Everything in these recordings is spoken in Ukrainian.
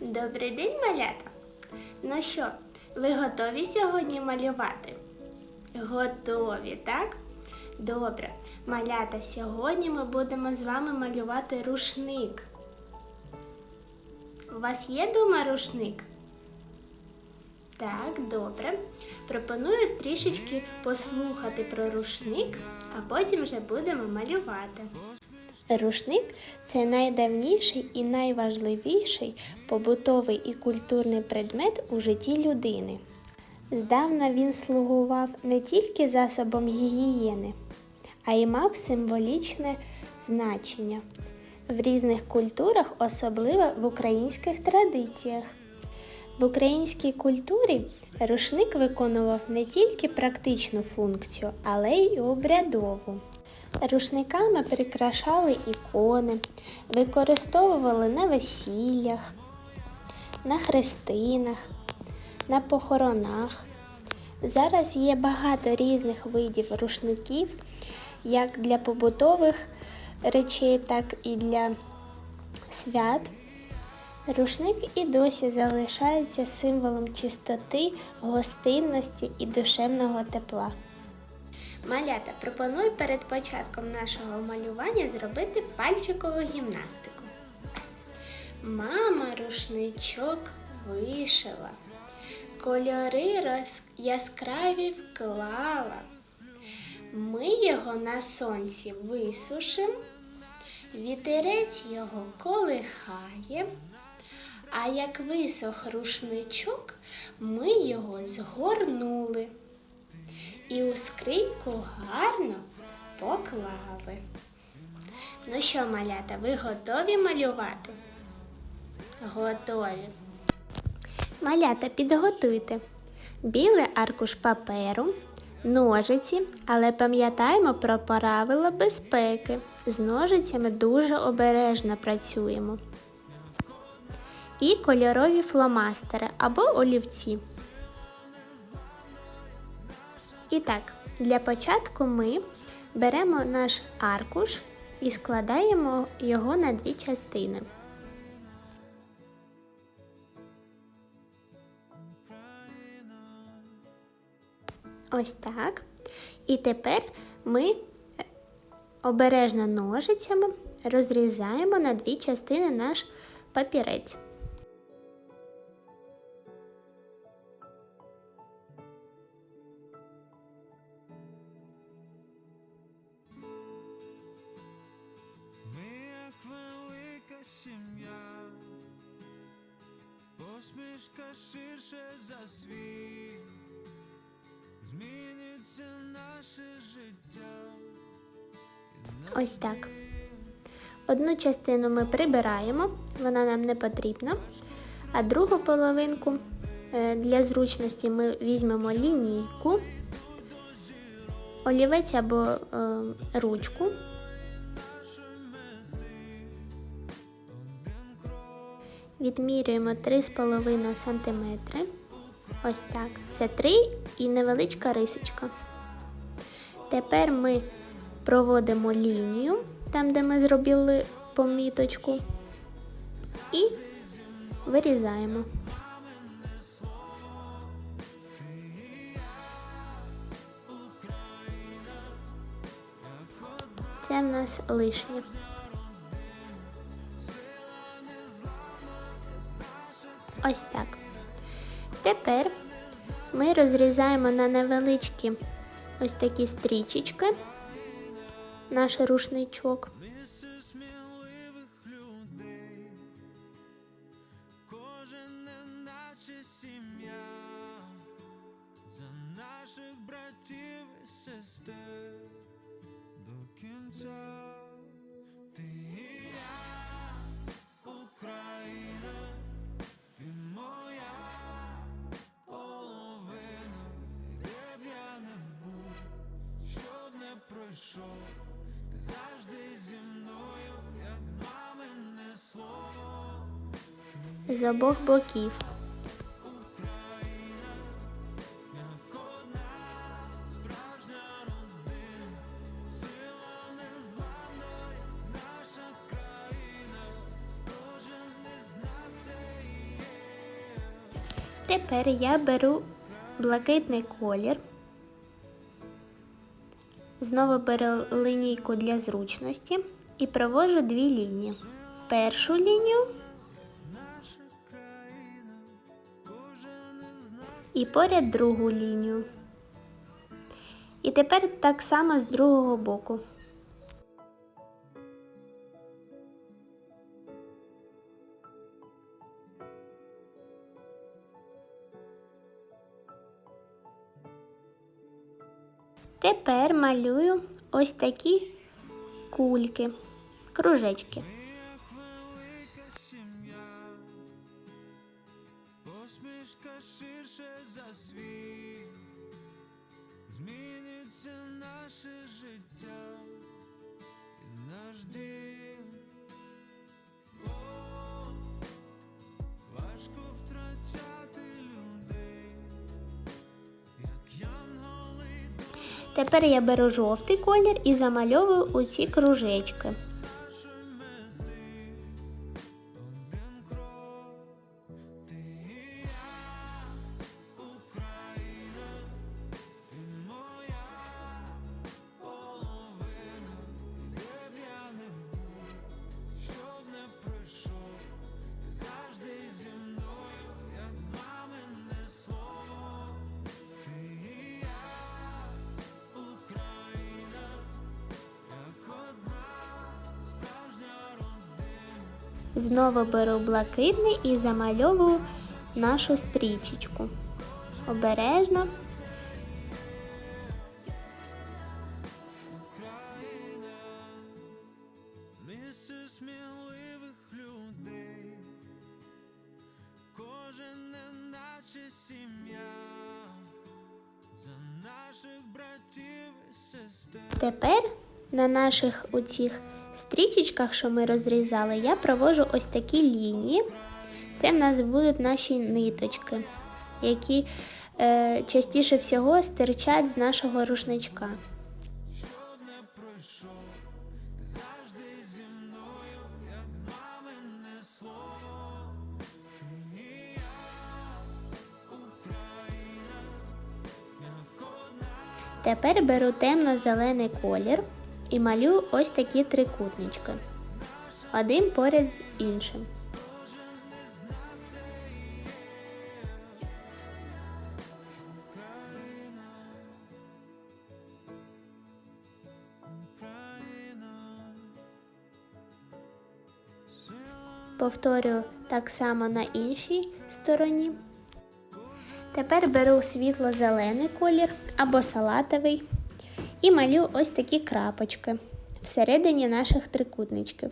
Добрий день, малята! Ну що, ви готові сьогодні малювати? Готові, так? Добре. Малята, сьогодні ми будемо з вами малювати рушник. У вас є дома рушник? Так, добре. Пропоную трішечки послухати про рушник, а потім вже будемо малювати. Рушник це найдавніший і найважливіший побутовий і культурний предмет у житті людини. Здавна він слугував не тільки засобом гігієни, а й мав символічне значення в різних культурах, особливо в українських традиціях. В українській культурі рушник виконував не тільки практичну функцію, але й обрядову. Рушниками прикрашали ікони, використовували на весіллях, на хрестинах, на похоронах. Зараз є багато різних видів рушників, як для побутових речей, так і для свят. Рушник і досі залишається символом чистоти, гостинності і душевного тепла. Малята, пропоную перед початком нашого малювання зробити пальчикову гімнастику. Мама рушничок вишила, кольори роз... яскраві вклала. Ми його на сонці висушим, вітерець його колихає, а як висох рушничок, ми його згорнули і у скриньку гарно поклали. Ну що, малята, ви готові малювати? Готові. Малята, підготуйте білий аркуш паперу, ножиці, але пам'ятаємо про правила безпеки. З ножицями дуже обережно працюємо. І кольорові фломастери або олівці. І так, для початку ми беремо наш аркуш і складаємо його на дві частини. Ось так. І тепер ми обережно ножицями розрізаємо на дві частини наш папірець. Посмішка ширше за світ, зміниться наше життя. Ось так. Одну частину ми прибираємо, вона нам не потрібна. А другу половинку е, для зручності ми візьмемо лінійку, олівець або е, ручку. Відмірюємо 3,5 см. Ось так. Це 3 і невеличка рисочка. Тепер ми проводимо лінію там, де ми зробили поміточку, і вирізаємо. Це в нас лишнє. Ось так. Тепер ми розрізаємо на невеличкі ось такі стрічечки наш рушничок. З обох боків. Тепер я беру блакитний колір. Знову беру линійку для зручності і провожу дві лінії. Першу лінію і поряд другу лінію. І тепер так само з другого боку. Тепер малюю ось такі кульки, кружечки. Світ, зміниться наше життя і наш дім. Важко втрачати людей, як янголи Тепер я беру жовтий колір і замальовую у ці кружечки. Знову беру блакитний і замальовую нашу стрічечку. Обережно. Сміливих людей, кожен неначе сім'я, за наших братів і сестер. Тепер на наших у цих стрічечках, що ми розрізали, я провожу ось такі лінії. Це в нас будуть наші ниточки, які е, частіше всього стирчать з нашого рушничка. Тепер беру темно-зелений колір і малюю ось такі трикутнички. Один поряд з іншим. Повторюю так само на іншій стороні. Тепер беру світло-зелений колір або салатовий і малюю ось такі крапочки всередині наших трикутничків.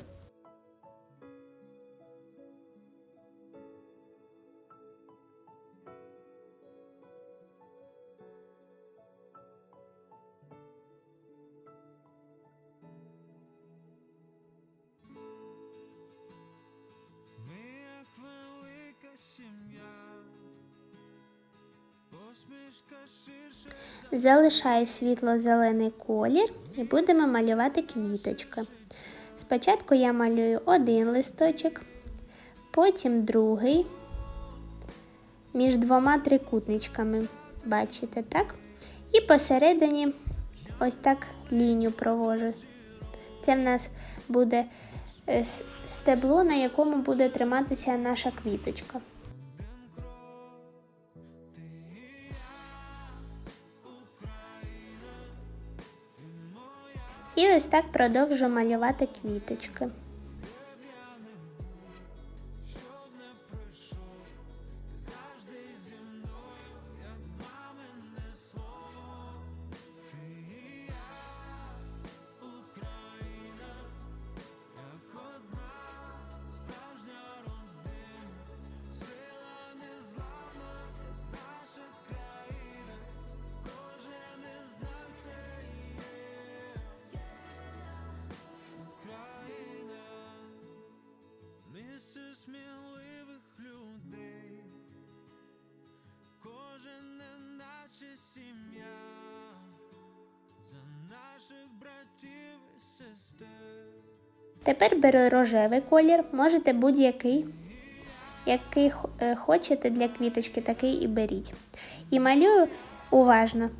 Залишаю світло-зелений колір і будемо малювати квіточки. Спочатку я малюю один листочок, потім другий між двома трикутничками. Бачите, так? І посередині ось так лінію провожу. Це в нас буде е, стебло, на якому буде триматися наша квіточка. І ось так продовжу малювати квіточки. Тепер беру рожевий колір, можете будь-який. який е, хочете для квіточки, такий і беріть. І малюю уважно.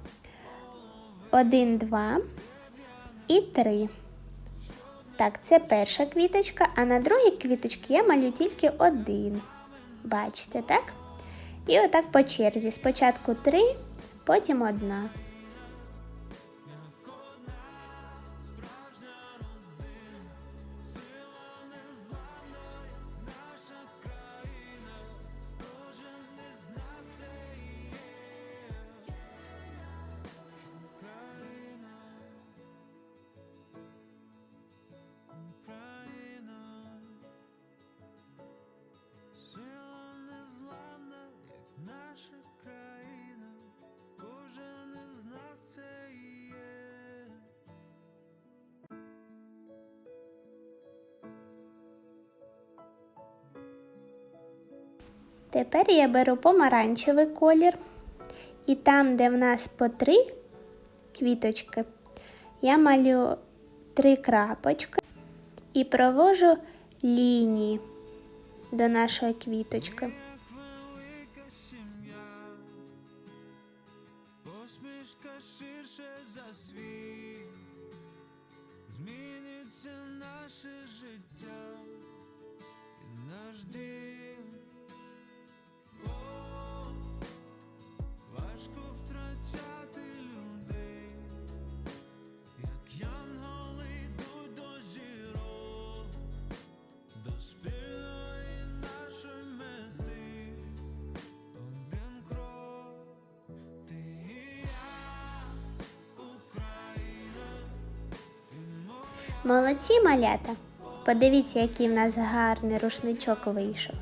Один, два і три. Так, це перша квіточка, а на другій квіточці я малюю тільки один. Бачите, так? І отак по черзі. Спочатку три, потім одна. Тепер я беру помаранчевий колір. І там, де в нас по три квіточки, я малю три крапочки і провожу лінії до нашої квіточки. Посмішка ширше за світ, зміниться наше життя і наш дім. Молодці малята! Подивіться, який в нас гарний рушничок вийшов.